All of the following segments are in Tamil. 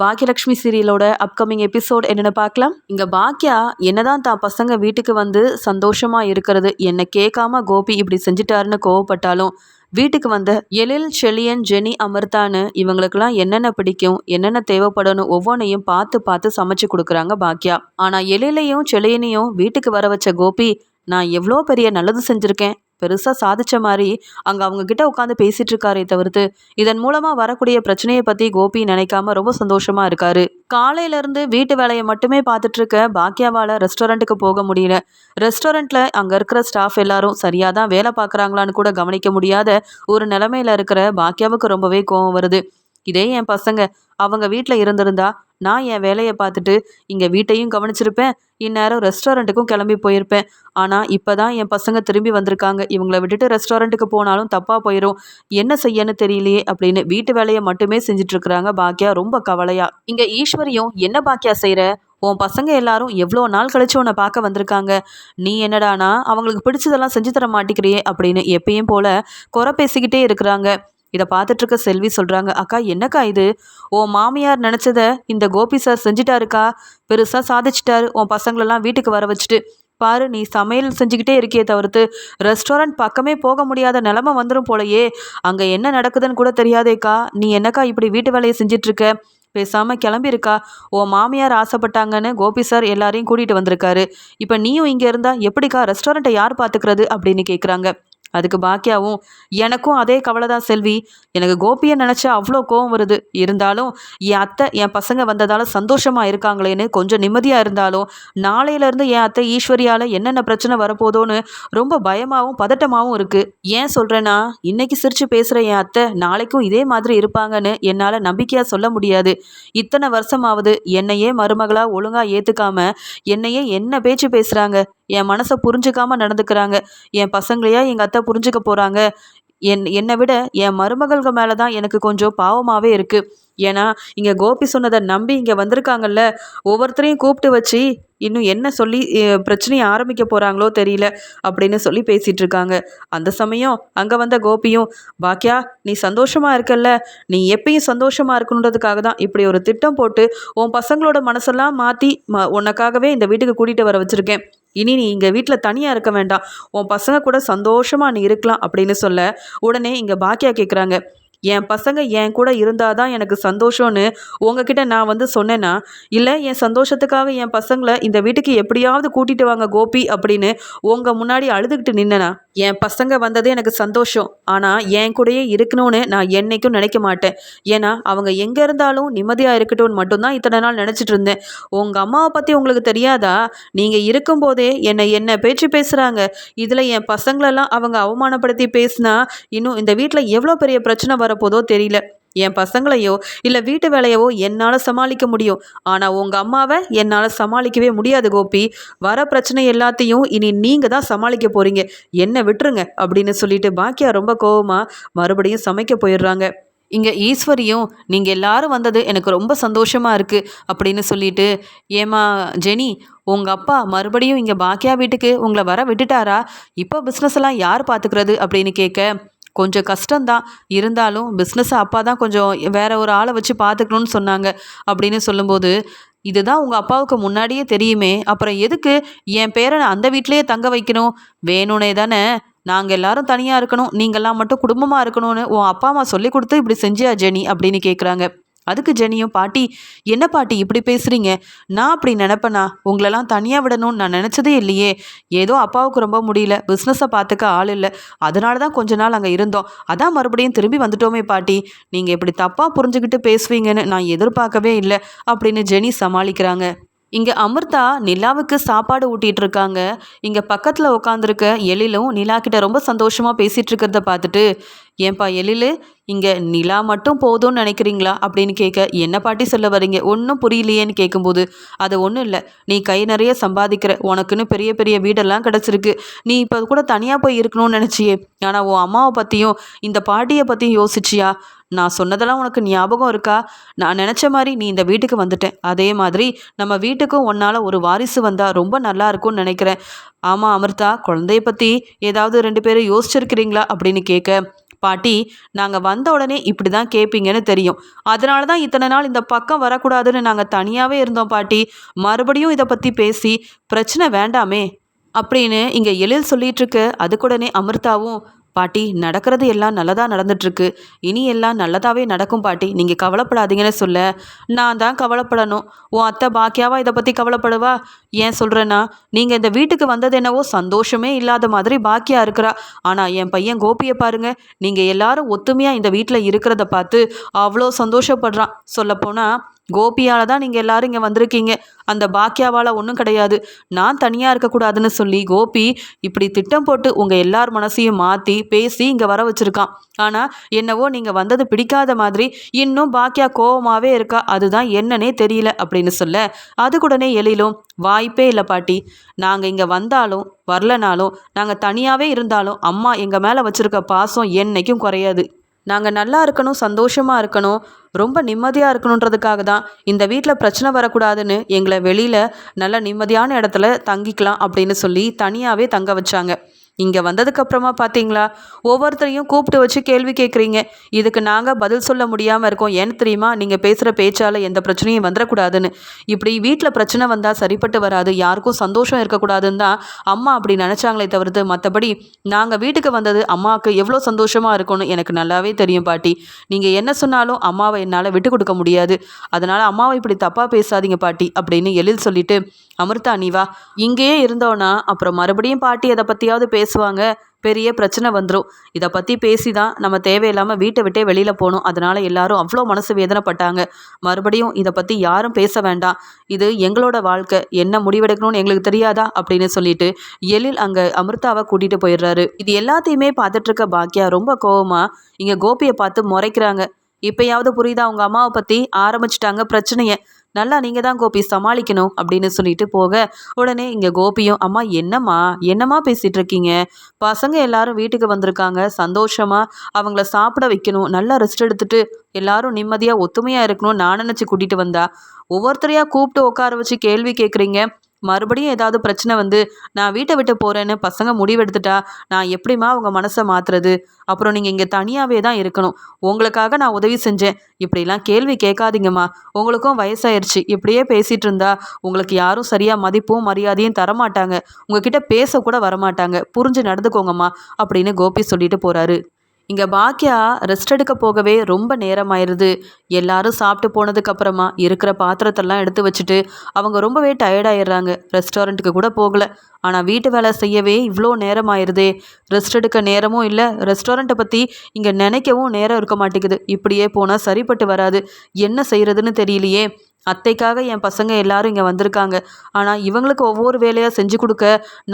பாக்கியலட்சுமி சீரியலோட அப்கமிங் எபிசோட் என்னென்னு பார்க்கலாம். இங்கே பாக்கியா என்னதான் தான் பசங்க வீட்டுக்கு வந்து சந்தோஷமாக இருக்கிறது என்னை கேட்காம கோபி இப்படி செஞ்சிட்டாருன்னு கோவப்பட்டாலும் வீட்டுக்கு வந்த எழில் செழியன் ஜெனி அமிர்தான்னு இவங்களுக்கெல்லாம் என்னென்ன பிடிக்கும் என்னென்ன தேவைப்படணும் ஒவ்வொன்றையும் பார்த்து பார்த்து சமைச்சு கொடுக்குறாங்க பாக்கியா ஆனால் எழிலையும் செழியனையும் வீட்டுக்கு வர வச்ச கோபி நான் எவ்வளோ பெரிய நல்லது செஞ்சுருக்கேன் பெருசாக சாதிச்ச மாதிரி அங்கே அவங்கக்கிட்ட உட்காந்து பேசிகிட்டு இருக்காரே தவிர்த்து இதன் மூலமாக வரக்கூடிய பிரச்சனையை பற்றி கோபி நினைக்காம ரொம்ப சந்தோஷமாக இருக்காரு. காலையிலேருந்து வீட்டு வேலையை மட்டுமே பார்த்துட்டு இருக்க பாக்கியாவால் ரெஸ்டாரண்ட்டுக்கு போக முடியல. ரெஸ்டாரண்ட்டில் அங்கே இருக்கிற ஸ்டாஃப் எல்லாரும் சரியாக தான் வேலை பார்க்குறாங்களான்னு கூட கவனிக்க முடியாத ஒரு நிலமையில இருக்கிற பாக்கியாவுக்கு ரொம்பவே கோவம் வருது. இதே என் பசங்க. அவங்க வீட்டில் இருந்திருந்தா நான் என் வேலையை பார்த்துட்டு இங்கே வீட்டையும் கவனிச்சிருப்பேன். இந்நேரம் ரெஸ்டாரண்ட்டுக்கும் கிளம்பி போயிருப்பேன். ஆனால் இப்போ தான் என் பசங்க திரும்பி வந்திருக்காங்க. இவங்களை விட்டுட்டு ரெஸ்டாரண்ட்டுக்கு போனாலும் தப்பாக போயிடும் என்ன செய்யன்னு தெரியலையே அப்படின்னு வீட்டு வேலையை மட்டுமே செஞ்சிட்ருக்குறாங்க பாக்கியா ரொம்ப கவலையா. இங்கே ஈஸ்வரியும் என்ன பாக்கியா செய்கிற உன் பசங்க எல்லாரும் எவ்வளோ நாள் கழிச்சு உன்னை பார்க்க வந்திருக்காங்க? நீ என்னடானா அவங்களுக்கு பிடிச்சதெல்லாம் செஞ்சு தர மாட்டேங்கிறியே அப்படின்னு எப்பயும் போல குறை பேசிக்கிட்டே இருக்கிறாங்க. இதை பார்த்துட்ருக்க செல்வி சொல்கிறாங்க அக்கா என்னக்கா இது? ஓ மாமியார் நினச்சத இந்த கோபி சார் செஞ்சிட்டாருக்கா? பெருசாக சாதிச்சிட்டாரு. உன் பசங்களெல்லாம் வீட்டுக்கு வர வச்சுட்டு. பாரு நீ சமையல் செஞ்சுக்கிட்டே இருக்கே தவிர்த்து ரெஸ்டாரண்ட் பக்கமே போக முடியாத நிலமை வந்துடும் போலையே. அங்கே என்ன நடக்குதுன்னு கூட தெரியாதேக்கா. நீ என்னக்கா இப்படி வீட்டு வேலையை செஞ்சிட்ருக்க? பேசாமல் கிளம்பிருக்கா? ஓ மாமியார் ஆசைப்பட்டாங்கன்னு கோபி சார் எல்லாரையும் கூட்டிகிட்டு வந்திருக்காரு. இப்போ நீயும் இங்கே இருந்தால் எப்படிக்கா ரெஸ்டாரண்ட்டை யார் பார்த்துக்கிறது அப்படின்னு கேட்குறாங்க அதுக்கு பாக்கியாவும் எனக்கும் அதே கவலை தான் செல்வி. எனக்கு கோபியை நினச்சா அவ்வளோ கோவம் வருது. இருந்தாலும் என் அத்தை என் பசங்க வந்ததால் சந்தோஷமாக இருக்காங்களேன்னு கொஞ்சம் நிம்மதியாக இருந்தாலும் நாளையிலேருந்து என் அத்தை ஈஸ்வரியால் என்னென்ன பிரச்சனை வரப்போதோன்னு ரொம்ப பயமாகவும் பதட்டமாகவும் இருக்குது ஏன் சொல்கிறேன்னா இன்னைக்கு சிரித்து பேசுகிற என் அத்தை நாளைக்கும் இதே மாதிரி இருப்பாங்கன்னு என்னால் நம்பிக்கையாக சொல்ல முடியாது. இத்தனை வருஷமாவது என்னையே மருமகளாக ஒழுங்காக ஏற்றுக்காம என்னையே என்ன பேச்சு பேசுகிறாங்க என் மனசை புரிஞ்சுக்காமல் நடந்துக்கிறாங்க. என் பசங்களையா எங்கள் அத்தை புரிஞ்சுக்க போகிறாங்க என் என்னை விட என் மருமகள்கள் மேலே தான் எனக்கு கொஞ்சம் பாவமாகவே இருக்குது ஏன்னா இங்கே கோபி சொன்னதை நம்பி இங்கே வந்திருக்காங்கல்ல. ஒவ்வொருத்தரையும் கூப்பிட்டு வச்சு இன்னும் என்ன சொல்லி பிரச்சனையை ஆரம்பிக்க போகிறாங்களோ தெரியல அப்படின்னு சொல்லி பேசிகிட்டு இருக்காங்க. அந்த சமயம் அங்கே வந்த கோபியும் பாக்கியா நீ சந்தோஷமாக இருக்கல்ல. நீ எப்பயும் சந்தோஷமாக இருக்கணுன்றதுக்காக தான் இப்படி ஒரு திட்டம் போட்டு உன் பசங்களோட மனசெல்லாம் மாற்றி ம உனக்காகவே இந்த வீட்டுக்கு கூட்டிகிட்டு வர வச்சுருக்கேன். இனி நீ இங்கே வீட்டில் தனியாக இருக்க வேண்டாம். உன் பசங்க கூட சந்தோஷமாக நீ இருக்கலாம் அப்படின்னு சொல்ல உடனே இங்கே பாக்கியா கேட்குறாங்க என் பசங்க என் கூட இருந்தால் தான் எனக்கு சந்தோஷம்னு உங்ககிட்ட நான் வந்து சொன்னேன்னா இல்லை என் சந்தோஷத்துக்காக என் பசங்களை இந்த வீட்டுக்கு எப்படியாவது கூட்டிகிட்டு வாங்க கோபி அப்படின்னு உங்கள் முன்னாடி அழுதுகிட்டு நின்னனா? என் பசங்க வந்ததே எனக்கு சந்தோஷம். ஆனால் என் கூடயே இருக்கணும்னு நான் என்னைக்கும் நினைக்க மாட்டேன். ஏன்னா அவங்க எங்கே இருந்தாலும் நிம்மதியாக இருக்கட்டும்னு மட்டும்தான் இத்தனை நாள் நினச்சிட்டு இருந்தேன். உங்கள் அம்மாவை பற்றி உங்களுக்கு தெரியாதா? நீங்கள் இருக்கும்போதே என்னை என்ன பேச்சு பேசுகிறாங்க இதில் என் பசங்களெல்லாம் அவங்க அவமானப்படுத்தி பேசினா இன்னும் இந்த வீட்டில் எவ்வளோ பெரிய பிரச்சனை வரப்போதோ தெரியல. என் பசங்களையோ இல்லை வீட்டு வேலையவோ என்னால் சமாளிக்க முடியும். ஆனால் உங்கள் அம்மாவை என்னால் சமாளிக்கவே முடியாது கோபி. வர பிரச்சனை எல்லாத்தையும் இனி நீங்கள் தான் சமாளிக்க போகிறீங்க என்ன விட்டுருங்க அப்படின்னு சொல்லிட்டு பாக்கியா ரொம்ப கோவமாக மறுபடியும் சமைக்க போயிடுறாங்க. இங்கே ஈஸ்வரியும் நீங்கள் எல்லாரும் வந்தது எனக்கு ரொம்ப சந்தோஷமாக இருக்குது அப்படின்னு சொல்லிட்டு ஏமா ஜெனி உங்கள் அப்பா மறுபடியும் இங்கே பாக்கியா வீட்டுக்கு உங்களை வர விட்டுட்டாரா? இப்போ பிஸ்னஸ் எல்லாம் யார் பார்த்துக்கிறது அப்படின்னு கேட்க கொஞ்சம் கஷ்டம்தான். இருந்தாலும் பிஸ்னஸை அப்பா தான் கொஞ்சம் வேற ஒரு ஆளை வச்சு பார்த்துக்கணும்னு சொன்னாங்க அப்படின்னு சொல்லும்போது இதுதான் உங்கள் அப்பாவுக்கு முன்னாடியே தெரியுமே. அப்புறம் எதுக்கு என் பேரை அந்த வீட்லேயே தங்க வைக்கணும்? வேணும்னே தானே. நாங்கள் எல்லாரும் தனியாக இருக்கணும். நீங்கள்லாம் மட்டும் குடும்பமாக இருக்கணும்னு உன் அப்பா அம்மா சொல்லி கொடுத்து இப்படி செஞ்சியா ஜெனி? அப்படின்னு கேட்குறாங்க அதுக்கு ஜெனியும் பாட்டி என்ன பாட்டி இப்படி பேசுகிறீங்க நான் அப்படி நினப்பேனா? உங்களெல்லாம் தனியாக விடணும்னு நான் நினச்சதே இல்லையே. ஏதோ அப்பாவுக்கு ரொம்ப முடியல. பிஸ்னஸை பார்த்துக்க ஆள் இல்லை. அதனால தான் கொஞ்ச நாள் அங்கே இருந்தோம். அதான் மறுபடியும் திரும்பி வந்துட்டோமே பாட்டி. நீங்கள் இப்படி தப்பாக புரிஞ்சுக்கிட்டு பேசுவீங்கன்னு நான் எதிர்பார்க்கவே இல்லை அப்படின்னு ஜெனி சமாளிக்கிறாங்க. இங்கே அமிர்தா நிலாவுக்கு சாப்பாடு ஊட்டிகிட்டு இருக்காங்க. இங்கே பக்கத்தில் உட்காந்துருக்க எழிலும் நிலா கிட்ட ரொம்ப சந்தோஷமாக பேசிகிட்டு இருக்கிறத பார்த்துட்டு ஏன்பா எழில் இங்கே நிலா மட்டும் போதும்னு நினைக்கிறீங்களா? அப்படின்னு கேட்க என்ன பாட்டி சொல்ல வரீங்க ஒன்றும் புரியலையேன்னு கேட்கும்போது அது ஒன்றும் இல்லை. நீ கை நிறைய சம்பாதிக்கிற. உனக்குன்னு பெரிய பெரிய வீடெல்லாம் கிடச்சிருக்கு. நீ இப்போ கூட தனியாக போய் இருக்கணும்னு நினச்சியே. ஆனால் உன் அம்மாவை பற்றியும் இந்த பாட்டியை பற்றியும் யோசிச்சியா? நான் சொன்னதெல்லாம் உனக்கு ஞாபகம் இருக்கா? நான் நினச்ச மாதிரி நீ இந்த வீட்டுக்கு வந்துட்டேன். அதே மாதிரி நம்ம வீட்டுக்கும் உன்னால் ஒரு வாரிசு வந்தால் ரொம்ப நல்லா இருக்கும்னு நினைக்கிறேன். ஆமாம் அமிர்தா குழந்தைய பற்றி ஏதாவது ரெண்டு பேரும் யோசிச்சிருக்கிறீங்களா அப்படின்னு கேட்க பாட்டி நாங்கள் வந்த உடனே இப்படி தான் கேட்பீங்கன்னு தெரியும். அதனால தான் இத்தனை நாள் இந்த பக்கம் வரக்கூடாதுன்னு நாங்கள் தனியாகவே இருந்தோம் பாட்டி. மறுபடியும் இதை பற்றி பேசி பிரச்சனை வேண்டாமே அப்படின்னு இங்கே எழில் சொல்லிட்டு இருக்கு. அதுக்குடனே அமிர்தாவும் பாட்டி நடக்கிறது எல்லாம் நல்லதாக நடந்துட்டுருக்கு. இனி எல்லாம் நல்லதாகவே நடக்கும் பாட்டி. நீங்கள் கவலைப்படாதீங்கன்னு சொல்ல. நான் தான் கவலைப்படணும். உன் அத்தை பாக்கியாவா இதை பற்றி கவலைப்படுவா? ஏன் சொல்கிறேன்னா நீங்கள் இந்த வீட்டுக்கு வந்தது என்னவோ சந்தோஷமே இல்லாத மாதிரி பாக்கியா இருக்கிறா. ஆனால் என் பையன் கோபியை பாருங்கள் நீங்கள் எல்லாரும் ஒத்துமையாக இந்த வீட்டில் இருக்கிறத பார்த்து அவ்வளோ சந்தோஷப்படுறான். சொல்லப்போனால் கோபியால் தான் நீங்கள் எல்லாரும் இங்கே வந்திருக்கீங்க. அந்த பாக்கியாவால் ஒன்றும் கிடையாது. நான் தனியாக இருக்கக்கூடாதுன்னு சொல்லி கோபி இப்படி திட்டம் போட்டு உங்கள் எல்லார் மனசையும் மாற்றி பேசி இங்கே வர வச்சுருக்கான். ஆனால் என்னவோ நீங்கள் வந்தது பிடிக்காத மாதிரி இன்னும் பாக்கியா கோவமாகவே இருக்கா? அதுதான் என்னன்னே தெரியல அப்படின்னு சொல்ல அதுக்குடனே எழிலும் வாய்ப்பே இல்லை பாட்டி. நாங்கள் இங்கே வந்தாலும் வரலனாலும் நாங்கள் தனியாகவே இருந்தாலும் அம்மா எங்கள் மேலே வச்சுருக்க பாசம் என்றைக்கும் குறையாது. நாங்கள் நல்லா இருக்கணும் சந்தோஷமாக இருக்கணும் ரொம்ப நிம்மதியாக இருக்கணுன்றதுக்காக தான் இந்த வீட்டில் பிரச்சனை வரக்கூடாதுன்னு எங்களை வெளியில் நல்ல நிம்மதியான இடத்துல தங்கிக்கலாம் அப்படின்னு சொல்லி தனியாகவே தங்க வச்சாங்க. இங்கே வந்ததுக்கப்புறமா பார்த்தீங்களா ஒவ்வொருத்தரையும் கூப்பிட்டு வச்சு கேள்வி கேட்குறீங்க இதுக்கு நாங்கள் பதில் சொல்ல முடியாமல் இருக்கோம். ஏன்னு தெரியுமா? நீங்கள் பேசுகிற பேச்சால் எந்த பிரச்சனையும் வந்துடக்கூடாதுன்னு இப்படி வீட்டில் பிரச்சனை வந்தால் சரிப்பட்டு வராது. யாருக்கும் சந்தோஷம் இருக்கக்கூடாதுன்னு தான் அம்மா அப்படி நினச்சாங்களே தவிர்த்து மற்றபடி நாங்கள் வீட்டுக்கு வந்தது அம்மாவுக்கு எவ்வளோ சந்தோஷமாக இருக்கும்னு எனக்கு நல்லாவே தெரியும் பாட்டி. நீங்கள் என்ன சொன்னாலும் அம்மாவை என்னால் விட்டு கொடுக்க முடியாது. அதனால் அம்மாவை இப்படி தப்பாக பேசாதீங்க பாட்டி அப்படின்னு எழில் சொல்லிட்டு அமிர்தா நீ வா. இங்கேயே இருந்தோன்னா அப்புறம் மறுபடியும் பாட்டி அதை பற்றியாவது பேசுவாங்க பெரிய பிரச்சனை வந்துடும் இதை பற்றி பேசி தான் நம்ம தேவையில்லாமல் வீட்டை விட்டே வெளியில் போகணும். அதனால் எல்லாரும் அவ்வளோ மனசு வேதனைப்பட்டாங்க. மறுபடியும் இதை பற்றி யாரும் பேச வேண்டாம். இது எங்களோட வாழ்க்கை. என்ன முடிவெடுக்கணும்னு எங்களுக்கு தெரியாதா? அப்படின்னு சொல்லிட்டு எழில் அங்கே அமிர்தாவை கூட்டிகிட்டு போயிடுறாரு. இது எல்லாத்தையுமே பார்த்துட்ருக்க பாக்கியா ரொம்ப கோவமாக இங்கே கோபியை பார்த்து முறைக்கிறாங்க. இப்போயாவது புரியுதா? அவங்க அம்மாவை பற்றி ஆரம்பிச்சிட்டாங்க பிரச்சனையை. நல்லா நீங்கள் தான் கோபி சமாளிக்கணும் அப்படின்னு சொல்லிட்டு போக உடனே இங்கே கோபியும் அம்மா என்னம்மா? என்னம்மா பேசிகிட்டு இருக்கீங்க? பசங்க எல்லாரும் வீட்டுக்கு வந்திருக்காங்க. சந்தோஷமாக அவங்கள சாப்பிட வைக்கணும். நல்லா ரெஸ்ட் எடுத்துட்டு எல்லாரும் நிம்மதியாக ஒத்துமையாக இருக்கணும் நான் நினச்சி கூட்டிகிட்டு வந்தா. ஒவ்வொருத்தரையாக கூப்பிட்டு உட்கார வச்சு கேள்வி கேட்குறீங்க மறுபடியும் ஏதாவது பிரச்சனை வந்து நான் வீட்டை விட்டு போகிறேன்னு பசங்க முடிவெடுத்துட்டா நான் எப்படிம்மா அவங்க மனசை மாற்றுறது அப்புறம் நீங்கள் இங்கே தனியாகவே தான் இருக்கணும். உங்களுக்காக நான் உதவி செஞ்சேன். இப்படிலாம் கேள்வி கேட்காதீங்கம்மா. உங்களுக்கும் வயசாயிருச்சு. இப்படியே பேசிகிட்டு இருந்தா உங்களுக்கு யாரும் சரியாக மதிப்பும் மரியாதையும் தரமாட்டாங்க. உங்ககிட்ட பேசக்கூட வரமாட்டாங்க. புரிஞ்சு நடந்துக்கோங்கம்மா அப்படின்னு கோபி சொல்லிட்டு போகிறாரு இங்கே பாக்கியா ரெஸ்ட் எடுக்க போகவே ரொம்ப நேரமாயிருது. எல்லாரும் சாப்பிட்டு போனதுக்கப்புறமா இருக்கிற பாத்திரத்தெல்லாம் எடுத்து வச்சுட்டு அவங்க ரொம்பவே டயர்டாயிடுறாங்க ரெஸ்டாரண்ட்டுக்கு கூட போகலை. ஆனால் வீட்டு வேலை செய்யவே இவ்வளோ நேரம் ஆயிடுதே ரெஸ்ட் எடுக்க நேரமும் இல்லை. ரெஸ்டாரண்ட்டை பற்றி இங்கே நினைக்கவும் நேரம் இருக்க மாட்டேங்குது. இப்படியே போனால் சரிப்பட்டு வராது. என்ன செய்கிறதுன்னு தெரியலையே. அத்தைக்காக என் பசங்க எல்லாரும் இங்கே வந்திருக்காங்க. ஆனால் இவங்களுக்கு ஒவ்வொரு வேலையாக செஞ்சு கொடுக்க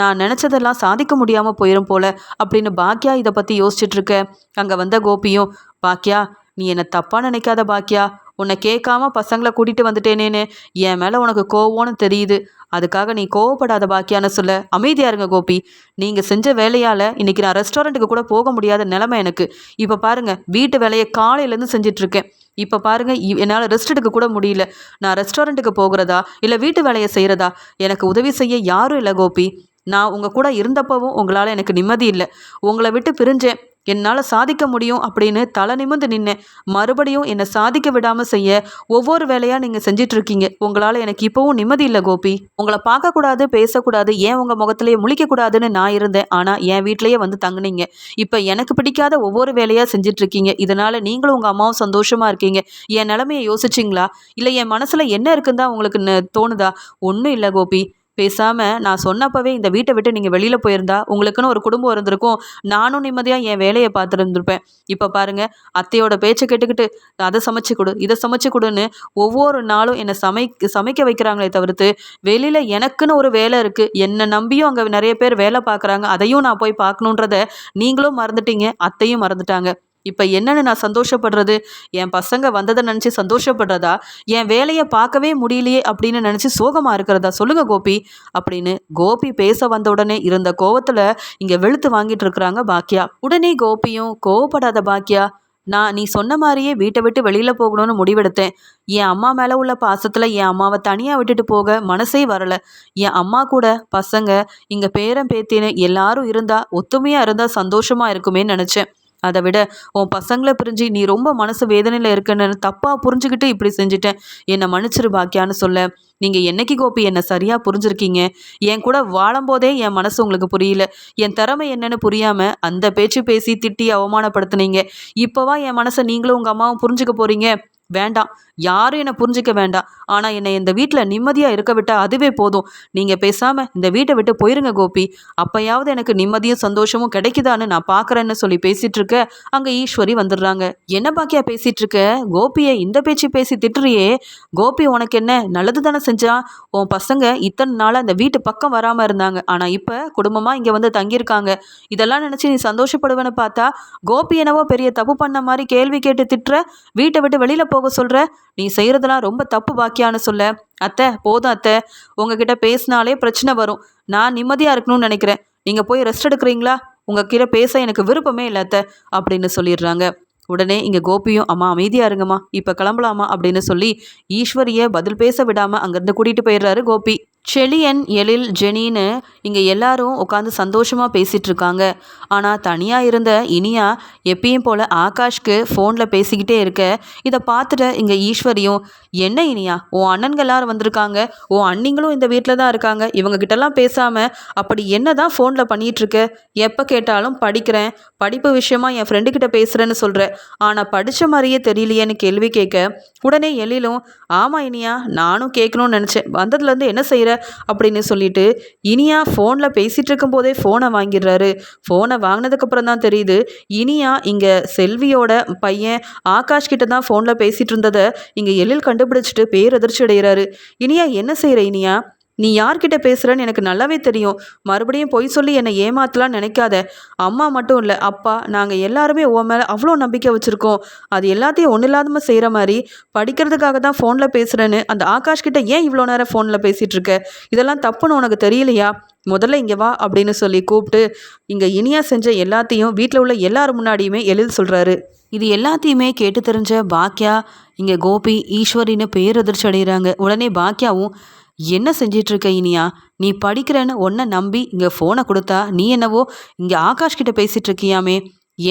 நான் நினச்சதெல்லாம் சாதிக்க முடியாமல் போயிடும் போல அப்படின்னு பாக்கியா இதை பற்றி யோசிச்சுட்டு இருக்க. அங்கே வந்த கோபியும் பாக்கியா நீ என்னை தப்பாக நினைக்காத பாக்கியா உன்னை கேட்காம பசங்களை கூட்டிகிட்டு வந்துட்டேனேன்னு என் மேலே உனக்கு கோவம்னு தெரியுது. அதுக்காக நீ கோவப்படாத பாக்கியான சொல்ல அமைதியா இருங்க கோபி. நீங்கள் செஞ்ச வேலையால் இன்னைக்கு நான் ரெஸ்டாரண்ட்டுக்கு கூட போக முடியாத நிலைமை எனக்கு. இப்போ பாருங்க வீட்டு வேலையை காலையிலேருந்து செஞ்சிட்ருக்கேன் இப்போ பாருங்க என்னால் ரெஸ்ட் எடுக்க கூட முடியல. நான் ரெஸ்டாரண்ட்டுக்கு போகிறதா இல்லை வீட்டு வேலையை செய்கிறதா எனக்கு உதவி செய்ய யாரும் இல்லை கோபி. நான் உங்கள் கூட இருந்தப்பவும் உங்களால் எனக்கு நிம்மதி இல்லை. உங்களை விட்டு பிரிஞ்சேன். என்னால் சாதிக்க முடியும் அப்படின்னு தலை நிமிந்து நின்னேன். மறுபடியும் என்னை சாதிக்க விடாமல் செய்ய ஒவ்வொரு வேலையாக நீங்கள் செஞ்சிட்டு இருக்கீங்க உங்களால் எனக்கு இப்போவும் நிம்மதி இல்லை கோபி. உங்களை பார்க்கக்கூடாது பேசக்கூடாது ஏன் உங்கள் முகத்திலேயே முழிக்கக்கூடாதுன்னு நான் இருந்தேன். ஆனால் என் வீட்லேயே வந்து தங்குனீங்க. இப்போ எனக்கு பிடிக்காத ஒவ்வொரு வேலையாக செஞ்சிட்ருக்கீங்க. இதனால் நீங்களும் உங்கள் அம்மாவும் சந்தோஷமாக இருக்கீங்க. என் நிலமையை யோசிச்சிங்களா? இல்லை என் மனசில் என்ன இருக்குன்னு தான் உங்களுக்கு தோணுதா? ஒன்றும் இல்லை கோபி. பேசாமல் நான் சொன்னப்பவே இந்த வீட்டை விட்டு நீங்கள் வெளியில் போயிருந்தா உங்களுக்குன்னு ஒரு குடும்பம் இருந்திருக்கும். நானும் நிம்மதியாக என் வேலையை பார்த்துருந்துருப்பேன். இப்போ பாருங்கள் அத்தையோட பேச்சை கேட்டுக்கிட்டு அதை சமைச்சு கொடு இதை சமைச்சு கொடுன்னு ஒவ்வொரு நாளும் என்னை சமை சமைக்க வைக்கிறாங்களே தவிர்த்து வெளியில் எனக்குன்னு ஒரு வேலை இருக்குது என்னை நம்பியும் அங்கே நிறைய பேர் வேலை பார்க்குறாங்க. அதையும் நான் போய் பார்க்கணுன்றத நீங்களும் மறந்துட்டீங்க அத்தையும் மறந்துட்டாங்க. இப்போ என்னென்னு நான் சந்தோஷப்படுறது? என் பசங்க வந்ததை நினச்சி சந்தோஷப்படுறதா? என் வேலையை பார்க்கவே முடியலையே அப்படின்னு நினச்சி சோகமாக இருக்கிறதா? சொல்லுங்கள் கோபி. அப்படின்னு கோபி பேச வந்த உடனே இருந்த கோவத்தில் இங்கே வெளுத்து வாங்கிட்டு இருக்கிறாங்க பாக்கியா உடனே கோபியும் கோவப்படாத பாக்கியா நான் நீ சொன்ன மாதிரியே வீட்டை விட்டு வெளியில் போகணும்னு முடிவெடுத்தேன். என் அம்மா மேலே உள்ள பாசத்தில் என் அம்மாவை தனியாக விட்டுட்டு போக மனசே வரலை. என் அம்மா கூட பசங்க இங்கே பேரன் பேத்தின்னு எல்லாரும் இருந்தால் ஒத்துமையாக இருந்தால் சந்தோஷமாக இருக்குமேன்னு நினச்சேன். அதை விட உன் பசங்களை பிரிஞ்சு நீ ரொம்ப மனசு வேதனையில் இருக்கன்னு தப்பாக புரிஞ்சுக்கிட்டு இப்படி செஞ்சுட்டேன். என்னை மன்னிச்சிரு பாக்கியான்னு சொல்ல நீங்கள் என்னைக்கு கோபி? என்னை சரியாக புரிஞ்சிருக்கீங்க? என் கூட வாழும்போதே என் மனசு உங்களுக்கு புரியல. என் திறமை என்னன்னு புரியாமல் அந்த பேச்சு பேசி திட்டி அவமானப்படுத்துனீங்க. இப்போவா என் மனசை நீங்களும் உங்கள் அம்மாவும் புரிஞ்சுக்க போகிறீங்க வேண்டாம். யாரும் என்னை புரிஞ்சிக்க வேண்டாம். ஆனால் என்னை இந்த வீட்டில் நிம்மதியாக இருக்க விட்டால் அதுவே போதும். நீங்கள் பேசாமல் இந்த வீட்டை விட்டு போயிருங்க கோபி. அப்போயாவது எனக்கு நிம்மதியும் சந்தோஷமும் கிடைக்குதான்னு நான் பார்க்குறேன்னு சொல்லி பேசிகிட்டு இருக்க அங்கே ஈஸ்வரி வந்துடுறாங்க. என்ன பாக்கியா பேசிகிட்டு இருக்க கோபியை இந்த பேச்சு பேசி திட்டுறியே. கோபி உனக்கு என்ன? நல்லது தானே செஞ்சா? உன் பசங்க இத்தனை நாளாக அந்த வீட்டு பக்கம் வராமல் இருந்தாங்க. ஆனால் இப்போ குடும்பமாக இங்கே வந்து தங்கியிருக்காங்க. இதெல்லாம் நினச்சி நீ சந்தோஷப்படுவேன்னு பார்த்தா கோபி என்னவோ பெரிய தப்பு பண்ண மாதிரி கேள்வி கேட்டு திட்டுற வீட்டை விட்டு வெளியில் போக சொல்கிற நீ செய்கிறதெல்லாம் ரொம்ப தப்பு பாக்கியான்னு சொல்ல. அத்தை போதும் அத்தை. உங்ககிட்ட பேசினாலே பிரச்சனை வரும். நான் நிம்மதியாக இருக்கணும்னு நினைக்கிறேன். நீங்கள் போய் ரெஸ்ட் எடுக்கிறீங்களா? உங்ககிட்ட பேச எனக்கு விருப்பமே இல்லை அத்தை அப்படின்னு சொல்லிடுறாங்க. உடனே இங்கே கோபியும் அம்மா அமைதியாக இருங்கம்மா. இப்போ கிளம்பலாமா? அப்படின்னு சொல்லி ஈஸ்வரியை பதில் பேச விடாமல் அங்கேருந்து கூட்டிகிட்டு போயிடுறாரு கோபி. செழியன் எழில் ஜெனின்னு இங்கே எல்லாரும் உட்காந்து சந்தோஷமாக பேசிகிட்டு இருக்காங்க ஆனால் தனியாக இருந்த இனியா எப்பயும் போல் ஆகாஷ்க்கு ஃபோனில் பேசிக்கிட்டே இருக்க. இதை பார்த்துட்டு இங்கே ஈஸ்வரியும் என்ன இனியா உன் அண்ணன்கள் எல்லாரும் வந்திருக்காங்க. உன் அண்ணிங்களும் இந்த வீட்டில் தான் இருக்காங்க. இவங்கக்கிட்டலாம் பேசாமல் அப்படி என்ன தான் ஃபோனில் பண்ணிகிட்ருக்க எப்போ கேட்டாலும் படிக்கிறேன். படிப்பு விஷயமா என் ஃப்ரெண்டுக்கிட்ட பேசுகிறேன்னு சொல்கிற ஆனால் படித்த மாதிரியே தெரியலையேன்னு கேள்வி கேட்க உடனே எழிலும் ஆமாம் இனியா நானும் கேட்கணும்னு நினச்சேன். வந்ததுலேருந்து என்ன செய்கிற அப்படின்னு சொல்லிட்டு இனியா ஃபோனில் பேசிகிட்டு இருக்கும்போதே ஃபோனை வாங்கிடுறாரு. ஃபோனை வாங்கினதுக்கப்புறம் தான் தெரியுது இனியா இங்கே செல்வியோட பையன் ஆகாஷ் கிட்ட தான் ஃபோனில் பேசிகிட்டு இருந்ததை இங்கே எழில் கண்டுபிடிச்சிட்டு பேரதிர்ச்சி அடைகிறாரு. இனியா என்ன செய்கிற இனியா? நீ யார்கிட்ட பேசுகிறன்னு எனக்கு நல்லாவே தெரியும். மறுபடியும் பொய் சொல்லி என்னை ஏமாத்தலாம் நினைக்காத. அம்மா மட்டும் இல்லை அப்பா நாங்கள் எல்லாருமே உன் மேலே அவ்வளோ நம்பிக்கை வச்சுருக்கோம். அது எல்லாத்தையும் ஒன்றும் இல்லாமல் செய்கிற மாதிரி படிக்கிறதுக்காக தான் ஃபோனில் பேசுகிறேன்னு அந்த ஆகாஷ் கிட்ட ஏன் இவ்வளோ நேரம் ஃபோனில் பேசிகிட்டு இருக்க? இதெல்லாம் தப்புன்னு உனக்கு தெரியலையா? முதல்ல இங்கே வா அப்படின்னு சொல்லி கூப்பிட்டு இங்கே இனியா செஞ்ச எல்லாத்தையும் வீட்டில் உள்ள எல்லார் முன்னாடியுமே எழுதி சொல்கிறாரு இது எல்லாத்தையுமே கேட்டு தெரிஞ்ச பாக்கியா இங்கே கோபி ஈஸ்வரின்னு பேரதிர்ச்சி அடைகிறாங்க உடனே பாக்கியாவும் என்ன செஞ்சிட்ருக்க இனியா? நீ படிக்கிறேன்னு ஒன்றை நம்பி இங்கே ஃபோனை கொடுத்தா நீ என்னவோ இங்கே ஆகாஷ் கிட்ட பேசிகிட்டு இருக்கியாமே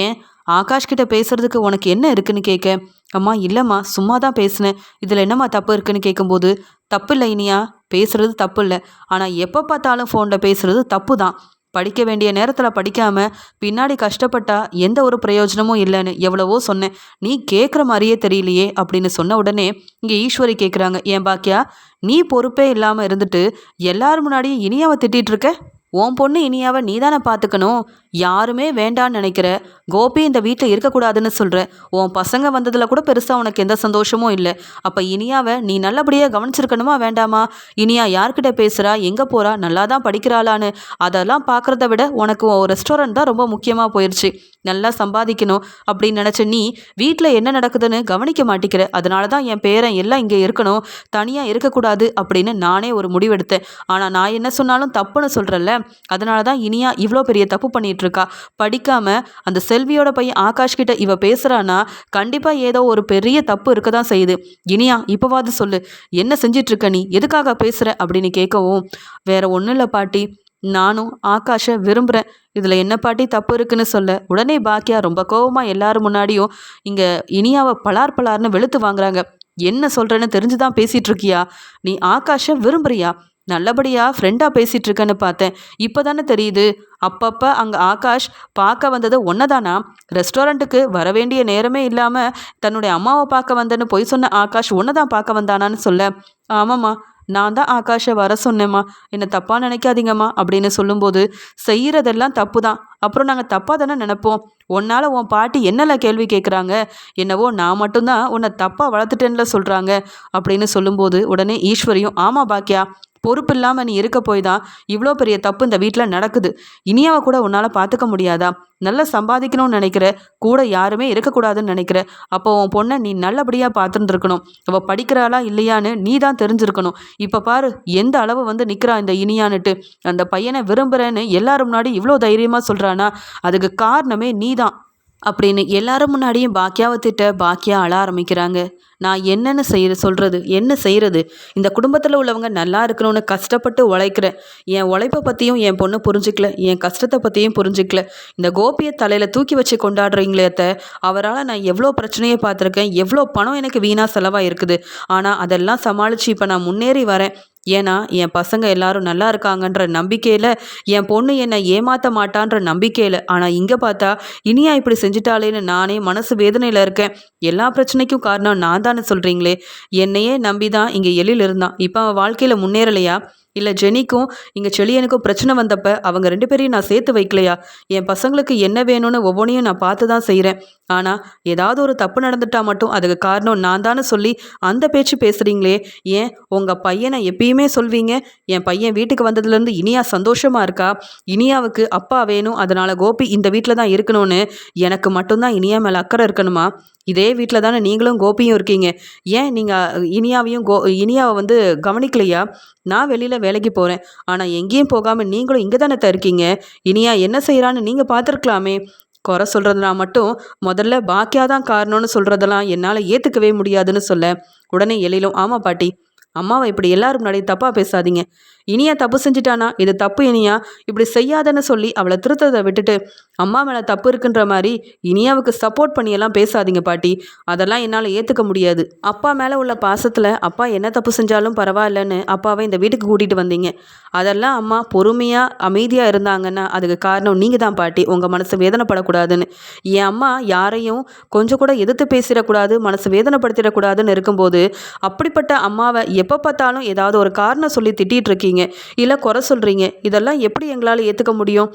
ஏன்? ஆகாஷ் கிட்ட பேசுறதுக்கு உனக்கு என்ன இருக்குன்னு கேட்க அம்மா இல்லைம்மா சும்மா தான் பேசினேன். இதில் என்னம்மா தப்பு இருக்குன்னு கேட்கும்போது தப்பு இல்லை இனியா. பேசுறது தப்பு இல்லை ஆனால் எப்போ பார்த்தாலும் ஃபோனில் பேசுறது தப்பு தான் படிக்க வேண்டிய நேரத்தில் படிக்காமல் பின்னாடி கஷ்டப்பட்டா எந்த ஒரு பிரயோஜனமும் இல்லைன்னு எவ்வளவோ சொன்னேன். நீ கேட்குற மாதிரியே தெரியலையே அப்படின்னு சொன்ன உடனே இங்கே ஈஸ்வரி கேட்குறாங்க ஏன் பாக்கியா நீ பொறுப்பே இல்லாமல் இருந்துட்டு எல்லார் முன்னாடியும் இனியாவை திட்டிகிட்டு இருக்க? உன் பொண்ணு இனியாவை நீ தானே பார்த்துக்கணும் யாருமே வேண்டான்னு நினைக்கிற. கோபி இந்த வீட்டில் இருக்கக்கூடாதுன்னு சொல்கிற உன் பசங்க வந்ததில் கூட பெருசாக உனக்கு எந்த சந்தோஷமும் இல்லை. அப்போ இனியாவை நீ நல்லபடியாக கவனிச்சிருக்கணுமா வேண்டாமா? இனியா யார்கிட்ட பேசுகிறா எங்கே போகிறா நல்லா தான் படிக்கிறாளான்னு. அதெல்லாம் பார்க்குறத விட உனக்கு உன் ரெஸ்டாரண்ட் தான் ரொம்ப முக்கியமாக போயிடுச்சு நல்லா சம்பாதிக்கணும் அப்படின்னு நினச்ச நீ வீட்டில் என்ன நடக்குதுன்னு கவனிக்க மாட்டேங்கிற அதனால தான் என் பேரன் எல்லாம் இங்கே இருக்கணும். தனியாக இருக்கக்கூடாது அப்படின்னு நானே ஒரு முடிவெடுத்தேன். ஆனால் நான் என்ன சொன்னாலும் தப்புன்னு சொல்கிறேன்ல அதனால தான் இனியா இவ்வளோ பெரிய தப்பு பண்ணிட்டு இருக்கா படிக்காம அந்த செல்வியோட பையன் ஆகாஷ் கிட்ட இவ பேசுறானா கண்டிப்பா ஏதோ ஒரு பெரிய தப்பு இருக்க தான் செய்யுது. இனியா இப்போவாது சொல்லு. என்ன செஞ்சிட்டு இருக்க நீ? எதுக்காக பேசுற? அப்படின்னு கேட்கவும் வேற ஒன்றும் இல்லை பாட்டி. நானும் ஆகாஷை விரும்புகிறேன் இதில் என்ன பாட்டி தப்பு இருக்குன்னு சொல்ல? உடனே பாக்கியா ரொம்ப கோபமாக எல்லாரும் முன்னாடியும் இங்கே இனியாவை பலார் பலார்னு வெளுத்து வாங்குறாங்க. என்ன சொல்கிறேன்னு தெரிஞ்சு தான் பேசிகிட்டு இருக்கியா நீ ஆகாஷை விரும்புறியா? நல்லபடியாக ஃப்ரெண்டாக பேசிகிட்டு இருக்கேன்னு பார்த்தேன். இப்போ தானே தெரியுது. அப்பப்போ அங்கே ஆகாஷ் பார்க்க வந்தது ஒன்றதானா ரெஸ்டாரண்ட்டுக்கு வர வேண்டிய நேரமே இல்லாமல் தன்னுடைய அம்மாவை பார்க்க வந்தேன்னு பொய் சொன்ன ஆகாஷ் ஒன்று தான் பார்க்க வந்தானான்னு சொல்ல. ஆமாம்மா நான் தான் ஆகாஷை வர சொன்னேம்மா. என்னை தப்பாக நினைக்காதீங்கம்மா அப்படின்னு சொல்லும்போது செய்கிறதெல்லாம் தப்பு தான் அப்புறம் நாங்கள் தப்பாக தானே நினைப்போம். உன்னால் உன் பாட்டி என்னெல்லாம் கேள்வி கேட்குறாங்க என்னவோ நான் மட்டும்தான் உன்னை தப்பாக வளர்த்துட்டேன்ல சொல்கிறாங்க அப்படின்னு சொல்லும்போது உடனே ஈஸ்வரியும் ஆமாம் பாக்கியா பொறுப்பு இல்லாமல் நீ இருக்க போய் தான் இவ்வளோ பெரிய தப்பு இந்த வீட்டில் நடக்குது. இனியாவை கூட உன்னால் பார்த்துக்க முடியாதா? நல்லா சம்பாதிக்கணும்னு நினைக்கிற கூட யாருமே இருக்கக்கூடாதுன்னு நினைக்கிற அப்போ உன் பொண்ணை நீ நல்லபடியாக பார்த்துருந்துருக்கணும் அவள் படிக்கிறாளா இல்லையான்னு நீ தான் தெரிஞ்சிருக்கணும். இப்போ பாரு எந்த அளவு வந்து நிற்கிறா இந்த இனியான்னுட்டு. அந்த பையனை விரும்புகிறேன்னு எல்லாரும் முன்னாடி இவ்வளோ தைரியமாக சொல்கிறானா அதுக்கு காரணமே நீ தான் அப்படின்னு எல்லாரும் முன்னாடியும் பாக்கியாவை திட்ட பாக்கியா அழ ஆரம்பிக்கிறாங்க. நான் என்னென்னு செய்ய சொல்கிறது என்ன செய்கிறது இந்த குடும்பத்தில் உள்ளவங்க நல்லா இருக்கணும்னு கஷ்டப்பட்டு உழைக்கிறேன் என் உழைப்பை பற்றியும் என் பொண்ணு புரிஞ்சிக்கல. என் கஷ்டத்தை பற்றியும் புரிஞ்சிக்கல. இந்த கோபியை தலையில் தூக்கி வச்சு கொண்டாடுறீங்களே அவரால் நான் எவ்வளோ பிரச்சனையை பார்த்துருக்கேன் எவ்வளோ பணம் எனக்கு வீணாக செலவாக இருக்குது ஆனால் அதெல்லாம் சமாளித்து இப்போ நான் முன்னேறி வரேன். ஏன்னா என் பசங்க எல்லாரும் நல்லா இருக்காங்கன்ற நம்பிக்கையில் என் பொண்ணு என்னை ஏமாற்ற மாட்டான்ற நம்பிக்கையில். ஆனால் இங்கே பார்த்தா இனியா இப்படி செஞ்சிட்டாலேன்னு நானே மனசு வேதனையில் இருக்கேன். எல்லா பிரச்சனைக்கும் காரணம் நான் தானே சொல்கிறீங்களே என்னையே நம்பி தான் இங்கே எழில் இருந்தான். இப்போ அவன் வாழ்க்கையில் முன்னேறலையா? இல்லை ஜெனிக்கும் இங்கே செளியனுக்கும் பிரச்சனை வந்தப்ப அவங்க ரெண்டு பேரையும் நான் சேர்த்து வைக்கலையா? என் பசங்களுக்கு என்ன வேணும்னு ஒவ்வொன்றையும் நான் பார்த்து தான் செய்கிறேன் ஆனால் ஏதாவது ஒரு தப்பு நடந்துட்டா மட்டும் அதுக்கு காரணம் நான் தானே சொல்லி அந்த பேச்சு பேசுகிறீங்களே ஏன் உங்கள் பையனை எப்பயுமே சொல்வீங்க? என் பையன் வீட்டுக்கு வந்ததுலேருந்து இனியா சந்தோஷமாக இருக்கா? இனியாவுக்கு அப்பா வேணும் அதனால் கோபி இந்த வீட்டில் தான் இருக்கணும்னு எனக்கு மட்டும்தான் இனியா மேலே அக்கறை இருக்கணுமா? இதே வீட்டில் தானே நீங்களும் கோபியும் இருக்கீங்க. ஏன் நீங்கள் இனியாவையும் கோ இனியாவை வந்து கவனிக்கலையா? நான் வெளியில் வேலைக்கு போகிறேன் ஆனால் எங்கேயும் போகாமல் நீங்களும் இங்கே தானே இருக்கீங்க? இனியா என்ன செய்கிறான்னு நீங்கள் பார்த்துருக்கலாமே குறை சொல்கிறதுனா மட்டும் முதல்ல பாக்கியா தான் காரணம்னு சொல்கிறதெல்லாம் என்னால் ஏற்றுக்கவே முடியாதுன்னு சொல்ல. உடனே எழிலும் ஆமாம் பாட்டி. அம்மாவை இப்படி எல்லாரும் முன்னாடி தப்பாக பேசாதீங்க. இனியா தப்பு செஞ்சிட்டானா? இது தப்பு இனியா? இப்படி செய்யாதன்னு சொல்லி அவளை திருத்ததை விட்டுட்டு அம்மா மேலே தப்பு இருக்குன்ற மாதிரி இனியாவுக்கு சப்போர்ட் பண்ணியெல்லாம் பேசாதீங்க பாட்டி. அதெல்லாம் என்னால் ஏற்றுக்க முடியாது. அப்பா மேலே உள்ள பாசத்தில் அப்பா என்ன தப்பு செஞ்சாலும் பரவாயில்லன்னு அப்பாவை இந்த வீட்டுக்கு கூட்டிகிட்டு வந்தீங்க. அதெல்லாம் அம்மா பொறுமையாக அமைதியாக இருந்தாங்கன்னா அதுக்கு காரணம் நீங்கள் தான் பாட்டி. உங்கள் மனசு வேதனைப்படக்கூடாதுன்னு. என் அம்மா யாரையும் கொஞ்சம் கூட எதிர்த்து பேசிடக்கூடாது மனசு வேதனைப்படுத்திடக்கூடாதுன்னு இருக்கும்போது அப்படிப்பட்ட அம்மாவை எப்போ பார்த்தாலும் ஏதாவது ஒரு காரணம் சொல்லி திட்டிகிட்டு இருக்கீங்க. இல்லை குறை சொல்கிறீங்க இதெல்லாம் எப்படி எங்களால் ஏற்றுக்க முடியும்?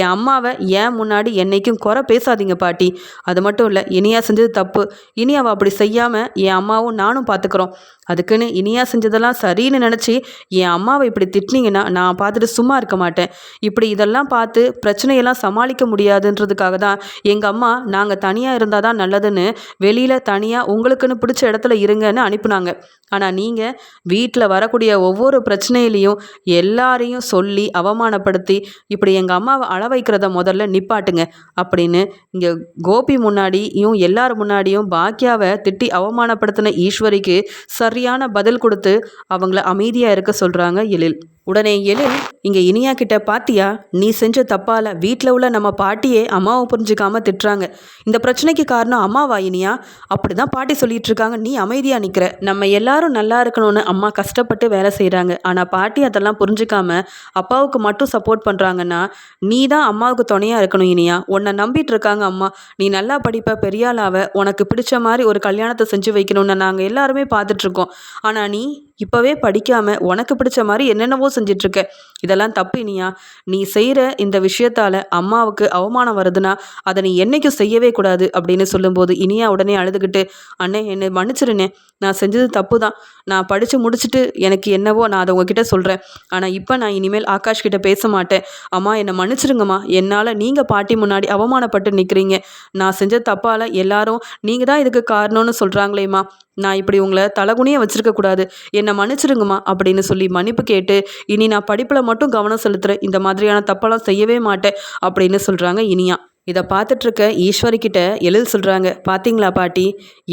என் அம்மாவை ஏன் முன்னாடி என்னைக்கும் குறை பேசாதீங்க பாட்டி. அது மட்டும் இல்லை இனியா செஞ்சது தப்பு. இனி அவள் அப்படி செய்யாமல் என் அம்மாவும் நானும் பார்த்துக்குறோம் அதுக்குன்னு இனியா செஞ்சதெல்லாம் சரின்னு நினச்சி என் அம்மாவை இப்படி திட்டினீங்கன்னா நான் பார்த்துட்டு சும்மா இருக்க மாட்டேன். இப்படி இதெல்லாம் பார்த்து பிரச்சனையெல்லாம் சமாளிக்க முடியாதுன்றதுக்காக தான் எங்கள் அம்மா நாங்கள் தனியாக இருந்தால் தான் நல்லதுன்னு வெளியில் தனியாக உங்களுக்குன்னு பிடிச்ச இடத்துல இருங்கன்னு அனுப்புனாங்க. ஆனால் நீங்கள் வீட்டில் வரக்கூடிய ஒவ்வொரு பிரச்சனையிலையும் எல்லாரையும் சொல்லி அவமானப்படுத்தி இப்படி எங்கள் அம்மாவை அள வைக்கிறத முதல்ல நிப்பாட்டுங்க அப்படின்னு இங்கே கோபி முன்னாடியும் எல்லார் முன்னாடியும் பாக்கியாவை திட்டி அவமானப்படுத்தின ஈஸ்வரிக்கு சரியான பதில் கொடுத்து அவங்கள அமைதியாக இருக்க சொல்கிறாங்க எழில். உடனே எழில் இங்கே இனியா கிட்ட பாத்தியா? நீ செஞ்ச தப்பால வீட்டில் உள்ள நம்ம பாட்டியே அம்மாவை புரிஞ்சுக்காம திட்டுறாங்க. இந்த பிரச்சனைக்கு காரணம் அம்மாவா இனியா? அப்படி தான் பாட்டி சொல்லிட்டு இருக்காங்க நீ அமைதியாக நிற்கிற நம்ம எல்லாரும் நல்லா இருக்கணும்னு அம்மா கஷ்டப்பட்டு வேலை செய்கிறாங்க ஆனால் பாட்டி அதெல்லாம் புரிஞ்சுக்காம அப்பாவுக்கு மட்டும் சப்போர்ட் பண்ணுறாங்கன்னா நீ தான் அம்மாவுக்கு துணையாக இருக்கணும் இனியா. உன்னை நம்பிட்டு இருக்காங்க அம்மா. நீ நல்லா படிப்ப பெரியாளாவ உனக்கு பிடிச்ச மாதிரி ஒரு கல்யாணத்தை செஞ்சு வைக்கணும்னு நாங்கள் எல்லாருமே பார்த்துட்ருக்கோம் ஆனால் நீ இப்போவே படிக்காமல் உனக்கு பிடிச்ச மாதிரி என்னென்னவோ செஞ்சிட்ருக்க. இதெல்லாம் தப்பு இனியா? நீ செய்கிற இந்த விஷயத்தால் அம்மாவுக்கு அவமானம் வருதுன்னா அதை நீ என்றைக்கும் செய்யவே கூடாது அப்படின்னு சொல்லும்போது இனியா உடனே அழுதுகிட்டு அண்ணே என்னை மன்னிச்சிருண்ணே. நான் செஞ்சது தப்பு தான் நான் படித்து முடிச்சுட்டு எனக்கு என்னவோ நான் அதை உங்ககிட்ட சொல்கிறேன் ஆனால் இப்போ நான் இனிமேல் ஆகாஷ் கிட்ட பேச மாட்டேன். அம்மா என்னை மன்னிச்சிருங்கம்மா. என்னால் நீங்கள் பாட்டி முன்னாடி அவமானப்பட்டு நிற்கிறீங்க நான் செஞ்ச தப்பால் எல்லாரும் நீங்கள் தான் இதுக்கு காரணம்னு சொல்கிறாங்களேம்மா நான் இப்படி உங்களை தலகுனியே வச்சுருக்கக்கூடாது. என்னை என்னை மன்னிச்சிருங்கம்மா அப்படின்னு சொல்லி மன்னிப்பு கேட்டு இனி நான் படிப்பில் மட்டும் கவனம் செலுத்துகிறேன் இந்த மாதிரியான தப்பெல்லாம் செய்யவே மாட்டேன் அப்படின்னு சொல்கிறாங்க இனியா. இதை பார்த்துட்ருக்க ஈஸ்வரி கிட்ட எழில் சொல்கிறாங்க பார்த்தீங்களா பாட்டி?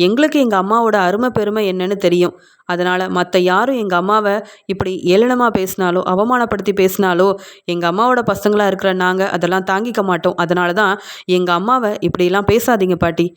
எங்களுக்கு எங்கள் அம்மாவோட அருமை பெருமை என்னன்னு தெரியும். அதனால் மற்ற யாரும் எங்கள் அம்மாவை இப்படி ஏளனமாக பேசினாலோ அவமானப்படுத்தி பேசினாலோ எங்கள் அம்மாவோட பசங்களாக இருக்கிற நாங்கள் அதெல்லாம் தாங்கிக்க மாட்டோம். அதனால தான் எங்கள் அம்மாவை இப்படிலாம் பேசாதீங்க பாட்டி.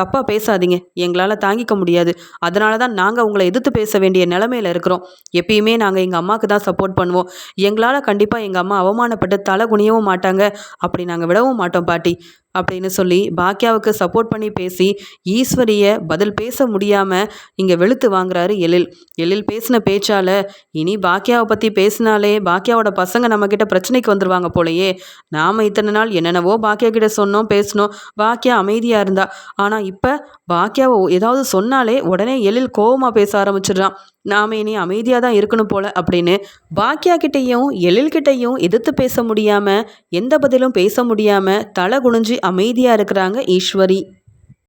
தப்பாக பேசாதீங்க. எங்களால் தாங்கிக்க முடியாது. அதனால தான் நாங்கள் உங்களை எதிர்த்து பேச வேண்டிய நிலமையில இருக்கிறோம். எப்பயுமே நாங்கள் எங்கள் அம்மாவுக்கு தான் சப்போர்ட் பண்ணுவோம். எங்களால் கண்டிப்பாக எங்கள் அம்மா அவமானப்பட்டு தலை குனியவும் மாட்டாங்க. அப்படி நாங்கள் விடவும் மாட்டோம் பாட்டி. அப்படின்னு சொல்லி பாக்கியாவுக்கு சப்போர்ட் பண்ணி பேசி ஈஸ்வரியை பதில் பேச முடியாமல் இங்கே வெளுத்து வாங்குறாரு எழில். எழில் பேசின பேச்சால் இனி பாக்கியாவை பற்றி பேசினாலே பாக்கியாவோட பசங்க நம்மக்கிட்ட பிரச்சனைக்கு வந்துடுவாங்க போலையே. நாம் இத்தனை நாள் என்னென்னவோ பாக்கியா கிட்ட சொன்னோம் பேசினோம். பாக்கியா அமைதியாக இருந்தா. ஆனால் இப்போ பாக்கியாவை ஏதாவது சொன்னாலே உடனே எழில் கோவமாக பேச ஆரம்பிச்சிடுறான். நாம் இனி அமைதியாக தான் இருக்கணும் போல அப்படின்னு பாக்கியா கிட்டேயும் எழில்கிட்டையும் எதிர்த்து பேச முடியாமல் எந்த பதிலும் பேச முடியாமல் தலை குனிஞ்சு அமைதியாக இருக்கிறாங்க ஈஸ்வரி.